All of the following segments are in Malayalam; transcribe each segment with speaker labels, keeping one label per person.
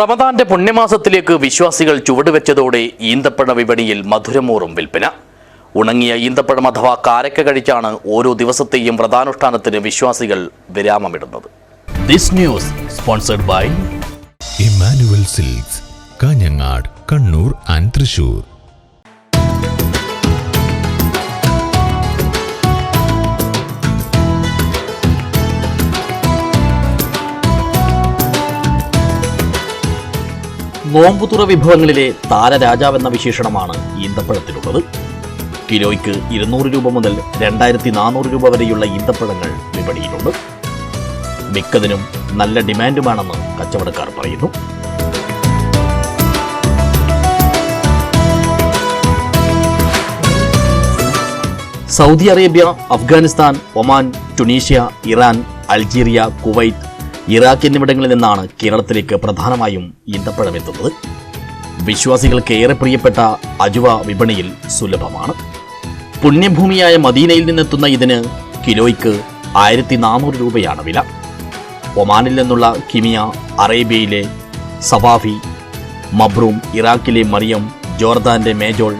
Speaker 1: റമദാന്റെ പുണ്യമാസത്തിലേക്ക് വിശ്വാസികൾ ചുവടുവെച്ചതോടെ ഈന്തപ്പഴ വിപണിയിൽ മധുരമൂറും വിൽപ്പന. ഉണങ്ങിയ ഈന്തപ്പഴം അഥവാ കാരക്ക കഴിച്ചാണ് ഓരോ ദിവസത്തെയും വ്രതാനുഷ്ഠാനത്തിന് വിശ്വാസികൾ വിരാമമിടുന്നത്. This news sponsored by
Speaker 2: Emmanuel silks Kanhangad Kannur and Thrissur
Speaker 1: നോമ്പുതുറ വിഭവങ്ങളിലെ താരരാജാവെന്ന വിശേഷണമാണ് ഈന്തപ്പഴത്തിനുള്ളത് കിലോയ്ക്ക് ഇരുന്നൂറ് രൂപ മുതൽ രണ്ടായിരത്തി നാനൂറ് രൂപ വരെയുള്ള ഈന്തപ്പഴങ്ങൾ വിപണിയിലുണ്ട്. മിക്കതിനും നല്ല ഡിമാൻഡുമാണെന്ന് കച്ചവടക്കാർ പറയുന്നു. Saudi Arabia Afghanistan Oman Tunisia Iran Algeria Kuwait Iraq എന്നിവിടങ്ങളിൽ നിന്നാണ് കേരളത്തിലേക്ക് പ്രധാനമായും ഈന്തപ്പഴം എത്തുന്നത് വിശ്വാസികൾക്ക് ഏറെ പ്രിയപ്പെട്ട അജുവ വിപണിയിൽ സുലഭമാണ്. പുണ്യഭൂമിയായ മദീനയിൽ നിന്നെത്തുന്ന ഇതിന് കിലോയ്ക്ക് ആയിരത്തി നാനൂറ് രൂപയാണ് വില. ഒമാനിൽ നിന്നുള്ള കിമിയ അറേബ്യയിലെ സവാഫി മബ്രൂം ഇറാഖിലെ മറിയം ജോർദാന്റെ മേജോൾ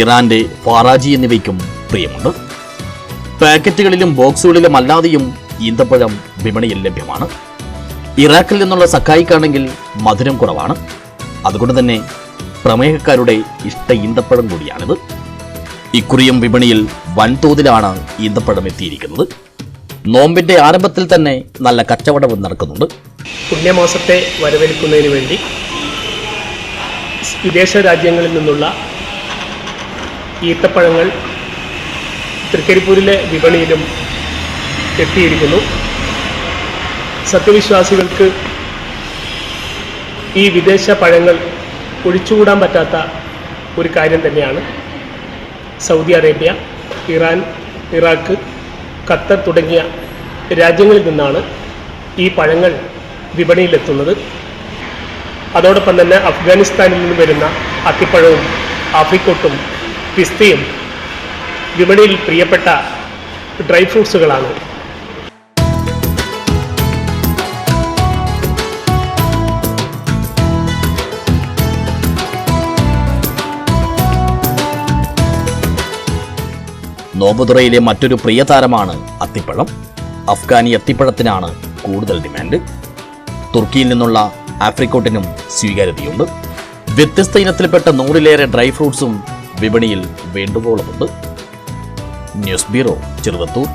Speaker 1: ഇറാന്റെ ഫാറാജി എന്നിവയ്ക്കും പ്രിയമുണ്ട്. പാക്കറ്റുകളിലും ബോക്സുകളിലും അല്ലാതെയും ഈന്തപ്പഴം വിപണിയിൽ ലഭ്യമാണ്. ഇറാഖിൽ നിന്നുള്ള സക്കായിക്കാണെങ്കിൽ മധുരം കുറവാണ്. അതുകൊണ്ട് തന്നെ പ്രമേഹക്കാരുടെ ഇഷ്ട ഈന്തപ്പഴം കൂടിയാണിത്. ഇക്കുറിയും വിപണിയിൽ വൻതോതിലാണ് ഈന്തപ്പഴം എത്തിയിരിക്കുന്നത്. നോമ്പിന്റെ ആരംഭത്തിൽ തന്നെ നല്ല കച്ചവടവും നടക്കുന്നുണ്ട്.
Speaker 3: പുണ്യമാസത്തെ വരവേൽക്കുന്നതിന് വേണ്ടി വിദേശ രാജ്യങ്ങളിൽ നിന്നുള്ള ഈത്തപ്പഴങ്ങൾ തൃക്കരിപ്പൂരിലെ വിപണിയിലും എത്തിയിരിക്കുന്നു. സത്യവിശ്വാസികൾക്ക് ഈ വിദേശ പഴങ്ങൾ ഒഴിച്ചുകൂടാൻ പറ്റാത്ത ഒരു കാര്യം തന്നെയാണ്. Saudi Arabia Iran Iraq Qatar തുടങ്ങിയ രാജ്യങ്ങളിൽ നിന്നാണ് ഈ പഴങ്ങൾ വിപണിയിലെത്തുന്നത്. അതോടൊപ്പം തന്നെ അഫ്ഗാനിസ്ഥാനിൽ നിന്ന് വരുന്ന അത്തിപ്പഴവും ആഫ്രിക്കോട്ടും പിസ്തയും വിപണിയിൽ പ്രിയപ്പെട്ട ഡ്രൈ ഫ്രൂട്ട്സുകളാണ്.
Speaker 1: നോമ്പുതുറയിലെ മറ്റൊരു പ്രിയ താരമാണ് അത്തിപ്പഴം. അഫ്ഗാനി അത്തിപ്പഴത്തിനാണ് കൂടുതൽ ഡിമാൻഡ്. തുർക്കിയിൽ നിന്നുള്ള ആഫ്രിക്കോട്ടിനും സ്വീകാര്യതയുണ്ട്. വ്യത്യസ്ത ഇനത്തിൽപ്പെട്ട നൂറിലേറെ ഡ്രൈ ഫ്രൂട്ട്സും വിപണിയിൽ വേണ്ടുവോളമുണ്ട്. News bureau Cheruvathur.